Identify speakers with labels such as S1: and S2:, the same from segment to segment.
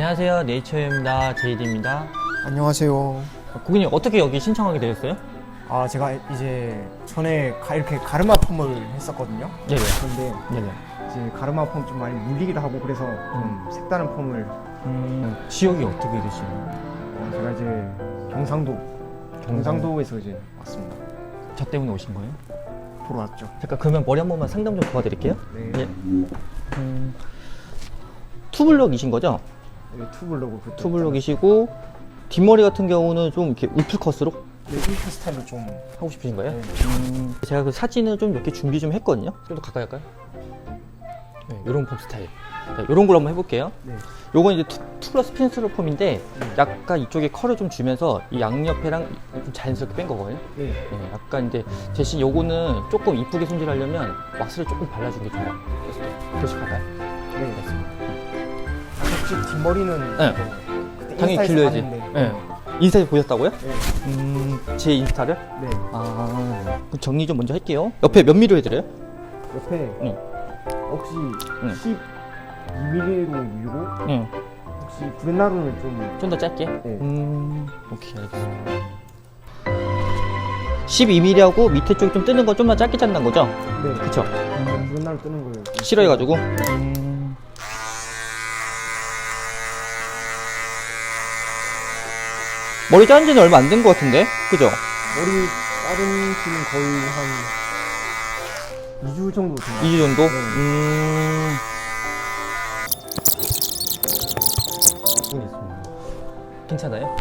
S1: 안녕하세요. 네이처입니다. 제이디입니다.
S2: 안녕하세요.
S1: 고객님 어떻게 여기 신청하게 되셨어요?
S2: 아 제가 이제 전에 가- 이렇게 가르마 펌을 했었거든요.
S1: 네네.
S2: 근데
S1: 네네.
S2: 이제 가르마 펌 좀 많이 물리기도 하고 그래서 좀 색다른 펌을
S1: 음, 지역이 어떻게 되시나요?
S2: 어, 제가 이제 경상도 경상도에서 이제 왔습니다.
S1: 저 때문에 오신 거예요?
S2: 보러 왔죠.
S1: 잠깐 그러면 머리 한 번만 상담 좀 도와드릴게요.
S2: 네.
S1: 예. 음, 투블럭이신 거죠?
S2: 네, 투블럭으로 그때
S1: 투블럭이시고 뒷머리 같은 경우는 좀 이렇게 울프 컷으로
S2: 네, 이렇게 스타일로 좀
S1: 하고 싶으신 거예요?
S2: 네.
S1: 음, 제가 그 사진을 좀 몇 개 준비 좀 했거든요. 좀 더 가까이 할까요? 네, 이런 폼 스타일. 네, 이런 걸로 한번 해볼게요.
S2: 네.
S1: 요건 이제 투, 투 플러스 펜슬러 폼인데
S2: 네.
S1: 약간 이쪽에 컬을 좀 주면서 이 양옆에랑 좀 자연스럽게 뺀 거거든요.
S2: 네.
S1: 네, 약간 이제 대신 요거는 조금 이쁘게 손질하려면 왁스를 조금 발라주는 게 좋아요. 그래서 가까이.
S2: 네. 혹시 뒷머리는
S1: 네.
S2: 뭐 그때
S1: 당연히
S2: 인스타에서
S1: 길러야지.
S2: 봤는데,
S1: 네. 인스타에 보셨다고요?
S2: 네.
S1: 음, 제 인스타를?
S2: 네.
S1: 아, 그럼 정리 좀 먼저 할게요. 옆에 몇 미로 해드려요?
S2: 옆에
S1: 응.
S2: 혹시
S1: 응.
S2: 12mm로 밀고
S1: 응.
S2: 혹시 브렛나루는 좀
S1: 좀 더 짧게?
S2: 네.
S1: 음, 오케이, 알겠습니다. 12mm하고 밑에 쪽이 좀 뜨는 거 좀만 짧게 자른다는 거죠?
S2: 네.
S1: 그쵸?
S2: 브렛나루 뜨는 거예요. 좀
S1: 싫어해가지고. 음. 머리 자른 지는 얼마 안 된 것 같은데? 그죠?
S2: 머리 자른 지는 거의 한 2주 정도 됐나요?
S1: 2주 정도?
S2: 네.
S1: 음. 있습니다. 괜찮아요?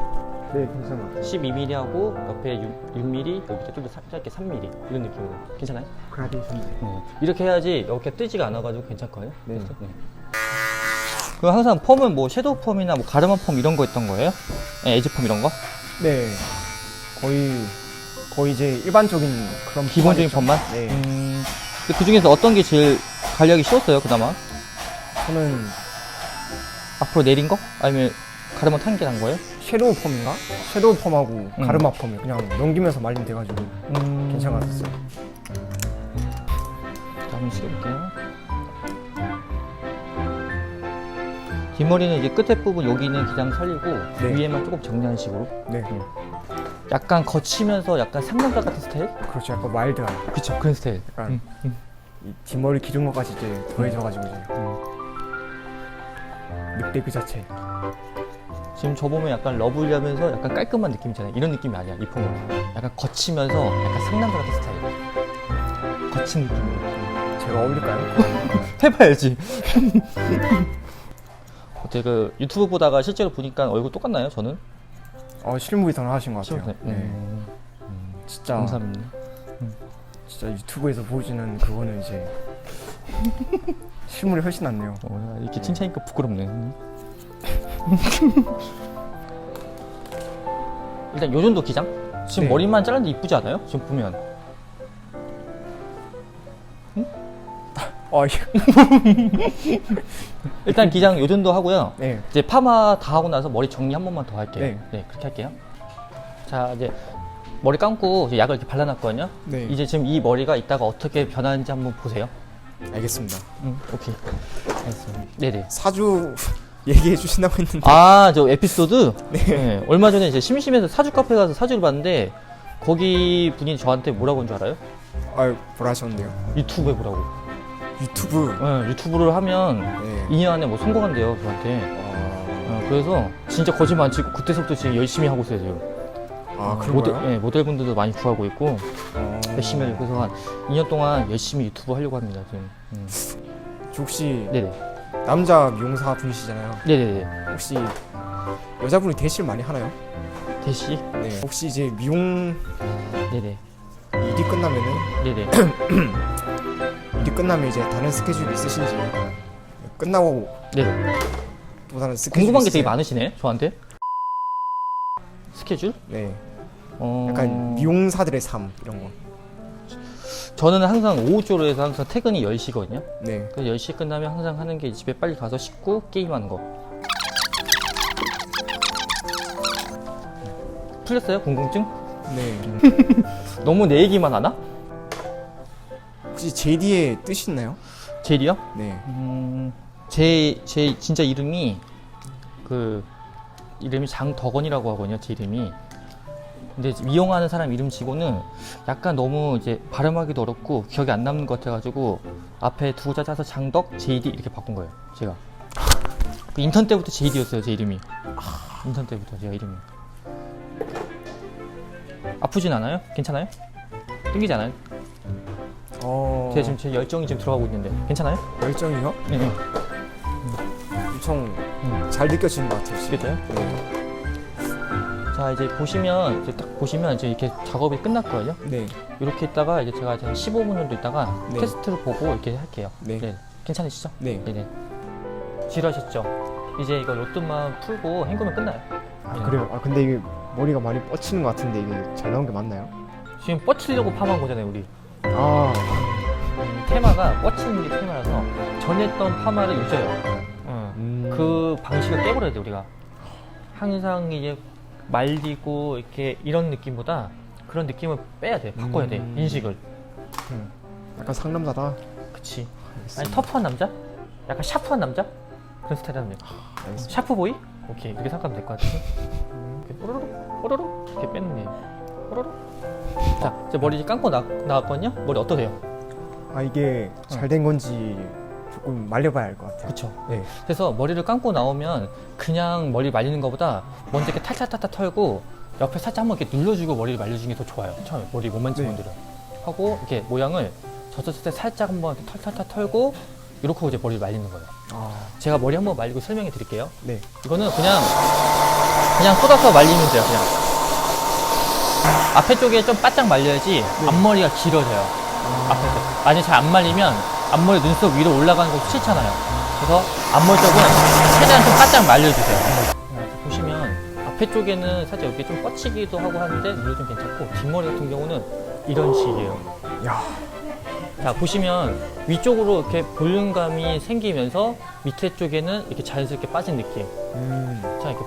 S2: 네, 괜찮아요.
S1: 12mm하고 옆에 6, 6mm, 여기 좀더 짧게 3mm 이런 느낌으로 괜찮아요?
S2: 그라데이션.
S1: 네. 이렇게 해야지 이렇게 뜨지가 않아가지고 괜찮거든요.
S2: 네.
S1: 그래서, 네. 그 항상 펌은 뭐 섀도우 펌이나 뭐 가르마 펌 이런 거 했던 거예요? 네, 에지 펌 이런 거?
S2: 네. 거의 거의 이제 일반적인 그런
S1: 기본적인
S2: 펌만. 네.
S1: 음, 그 중에서 어떤 게 제일 관리하기 쉬웠어요, 그나마?
S2: 저는
S1: 앞으로 내린 거? 아니면 가르마 탄 게 난 거예요?
S2: 섀도우 펌인가? 섀도우 펌하고
S1: 음.
S2: 가르마 펌이 그냥 넘기면서 말리면 돼가지고
S1: 음,
S2: 괜찮았어요.
S1: 자, 한번 시켜볼게요. 뒷머리는 이제 끝에 부분 여기는 그냥 살리고
S2: 네.
S1: 위에만 조금 정리하는 식으로
S2: 네.
S1: 약간 거치면서 약간 상남자 같은 스타일?
S2: 그렇죠. 약간 마일드한.
S1: 그쵸 그런 스타일
S2: 약간
S1: 음,
S2: 이 뒷머리 기준것까지 이제 더해져가지고 이제 늑대 그 자체.
S1: 지금 저 보면 약간 러블리 하면서 약간 깔끔한 느낌이잖아요 이런 느낌이 아니야 이 폼은 약간 거치면서 약간 상남자 같은 스타일 거친 느낌이에요
S2: 제가 어울릴까요?
S1: 해봐야지 어때 그 유튜브 보다가 실제로 보니까 얼굴 똑같나요 저는?
S2: 어, 실물이 더 나으신 것 같아요. 네.
S1: 음,
S2: 진짜
S1: 감사합니다
S2: 진짜 유튜브에서 보여주는 그거는 이제 실물이 훨씬 낫네요.
S1: 어, 이렇게 칭찬이니까 부끄럽네. 일단 요 정도 기장? 지금
S2: 네.
S1: 머리만 잘랐는데 이쁘지 않아요? 지금 보면.
S2: 어,
S1: 일단 기장 요 정도 하고요.
S2: 네.
S1: 이제 파마 다 하고 나서 머리 정리 한 번만 더 할게요.
S2: 네.
S1: 네, 그렇게 할게요. 자, 이제 머리 감고 이제 약을 이렇게 발라놨거든요.
S2: 네.
S1: 이제 지금 이 머리가 이따가 어떻게 변하는지 한번 보세요.
S2: 알겠습니다.
S1: 응, 오케이. 알겠습니다. 네네.
S2: 사주 얘기해 주신다고 했는데.
S1: 아, 저 에피소드? 네. 얼마 전에 이제 심심해서 사주 카페 가서 사주를 봤는데, 거기 분이 저한테 뭐라고 한 줄 알아요?
S2: 아유, 뭐라 하셨는데요?
S1: 유튜브 해보라고.
S2: 유튜브.
S1: 네, 유튜브를 하면
S2: 네.
S1: 2년 안에 뭐 성공한대요, 저한테.
S2: 아,
S1: 어, 그래서 진짜 거짓말 안 치고 그때서부터 지금 열심히 하고 있어요, 지금.
S2: 아 그런
S1: 모델,
S2: 거요?
S1: 네, 모델분들도 많이 구하고 있고,
S2: 어,
S1: 열심히 하고 그래서 한 2년 동안 열심히 유튜브 하려고 합니다, 지금. 음.
S2: 저 혹시
S1: 네네.
S2: 남자 미용사 분이시잖아요.
S1: 네네네.
S2: 혹시 여자분이 대시를 많이 하나요?
S1: 대시?
S2: 네. 혹시 이제 미용
S1: 네네.
S2: 일이 끝나면은
S1: 네네.
S2: 일이 끝나면 이제 다른 스케줄이 있으신지 끝나고
S1: 네네.
S2: 또 다른 스케줄
S1: 궁금한 게 되게? 많으시네, 저한테. 스케줄?
S2: 네.
S1: 어...
S2: 약간 미용사들의 삶 이런 거.
S1: 저는 항상 오후 쪽으로 해서 항상 퇴근이 10시거든요.
S2: 네.
S1: 그 10시 끝나면 항상 하는 게 집에 빨리 가서 씻고 게임하는 거. 풀렸어요? 궁금증?
S2: 네.
S1: 너무 내 얘기만 하나?
S2: 혹시 JD의 뜻이 있나요?
S1: 제리요?
S2: 네.
S1: 음, 제, 제 진짜 이름이 그 이름이 장덕원이라고 하거든요. 제 이름이. 근데 이용하는 사람 이름 치고는 약간 너무 이제 발음하기도 어렵고 기억이 안 남는 것 같아가지고 앞에 두자 짜서 장덕 JD 이렇게 바꾼 거예요. 제가. 그 인턴 때부터 JD였어요. 제 이름이. 인턴 때부터 제가 이름이. 아프진 않아요? 괜찮아요? 땡기지 않아요?
S2: 어.
S1: 제가 지금 제 열정이 지금 들어가고 있는데 괜찮아요?
S2: 열정이요?
S1: 네. 네.
S2: 엄청
S1: 음.
S2: 잘 느껴지는 것 같아요. 지금.
S1: 그죠?
S2: 네.
S1: 자 이제 보시면 이제 딱 보시면 이제 이렇게 작업이 끝났거든요.
S2: 네.
S1: 이렇게 있다가 이제 제가 한 15분 정도 있다가
S2: 네.
S1: 테스트를 보고 이렇게 할게요.
S2: 네.
S1: 괜찮으시죠?
S2: 네.
S1: 네네. 지루하셨죠? 이제 이거 로또만 풀고 헹구면 끝나요.
S2: 아, 그래요. 아 근데 이게 머리가 많이 뻗치는 것 같은데 이게 잘 나온 게 맞나요?
S1: 지금 뻗치려고 파마한 거잖아요, 우리.
S2: 아.
S1: 음, 테마가 뻗치는 게 테마라서 전에 했던 파마를 유저요. 응.
S2: 음.
S1: 그 방식을 깨버려야 돼 우리가 항상 이제 말리고 이렇게 이런 느낌보다 그런 느낌을 빼야 돼 바꿔야 돼
S2: 음.
S1: 인식을 응.
S2: 약간 상남자다.
S1: 그치 아니. 터프한 남자? 약간 샤프한 남자? 그런 스타일 하면 돼
S2: 알겠습니다.
S1: 샤프 보이? 오케이 이렇게 생각하면 될 것 같아 이렇게 뽀로로 뽀로로 이렇게 빼는 게 뽀로로 자 이제 머리 이제 감고 나, 나왔거든요 머리 어떠세요?
S2: 아 이게 잘 된 건지 조금 말려봐야 할것 같아요.
S1: 그쵸
S2: 네.
S1: 그래서 머리를 감고 나오면 그냥 머리 말리는 것보다 먼저 이렇게 탈탈탈탈 털고 옆에 살짝 한번 이렇게 눌러주고 머리를 말려주는 게 더 좋아요. 처음에 머리 못 만진
S2: 네.
S1: 분들은 하고 이렇게 모양을 젖었을 때 살짝 한번 이렇게 털털털 털고 이렇게 하고 이제 머리를 말리는 거예요.
S2: 아.
S1: 제가 머리 한번 말리고 설명해 드릴게요.
S2: 네.
S1: 이거는 그냥 그냥 쏟아서 말리면 돼요. 그냥 앞에 쪽에 좀 바짝 말려야지 앞머리가 길어져요. 앞에 쪽. 만약 잘 안 말리면 앞머리 눈썹 위로 올라가는 거 싫잖아요. 그래서 앞머리 쪽은 최대한 좀 바짝 말려주세요. 이렇게 보시면 앞에 쪽에는 살짝 이렇게 좀 뻗치기도 하고 하는데 이게 좀 괜찮고 뒷머리 같은 경우는 이런 식이에요.
S2: 야.
S1: 자 보시면 위쪽으로 이렇게 볼륨감이 생기면서 밑에 쪽에는 이렇게 자연스럽게 빠진 느낌.
S2: 음.
S1: 자 이렇게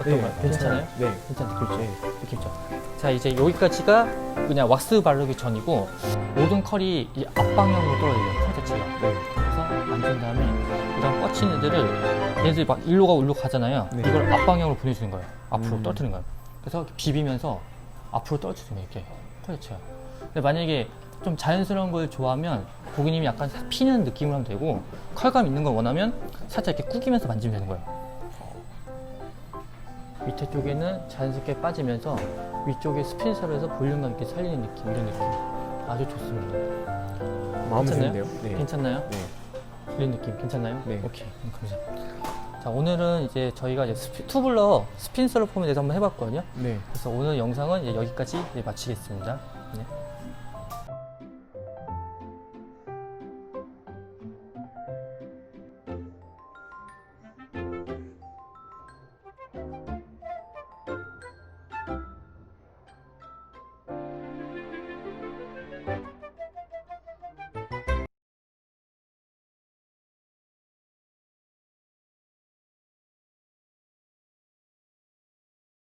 S1: 어떤가요? 괜찮아요?
S2: 네.
S1: 괜찮죠? 그렇죠? 느낌 있죠? 자 이제 여기까지가 그냥 왁스 바르기 전이고 모든 컬이 이 앞방향으로 떨어져요 컬 자체가
S2: 네.
S1: 그래서 만진 다음에 이런 뻗친 애들을 얘들 막 일로 가고 일로 가잖아요
S2: 네.
S1: 이걸 앞방향으로 보내주는 거예요 앞으로
S2: 음.
S1: 떨어뜨리는 거예요 그래서 이렇게 비비면서 앞으로 떨어뜨리는 거예요 이렇게 컬 자체가 근데 만약에 좀 자연스러운 걸 좋아하면 고객님이 약간 피는 느낌을 하면 되고 컬감 있는 걸 원하면 살짝 이렇게 꾸기면서 만지면 되는 거예요 밑에 쪽에는 자연스럽게 빠지면서 위쪽에 해서 볼륨감 있게 살리는 느낌 이런 느낌 아주 좋습니다
S2: 마음에
S1: 괜찮나요?
S2: 드는데요. 네.
S1: 괜찮나요?
S2: 네.
S1: 이런 느낌 괜찮나요?
S2: 네.
S1: 오케이 음, 감사합니다 자 오늘은 이제 저희가 이제 스피- 투블러 스핀서로 폼에 대해서 한번 해봤거든요
S2: 네.
S1: 그래서 오늘 영상은 이제 여기까지 이제 마치겠습니다 네.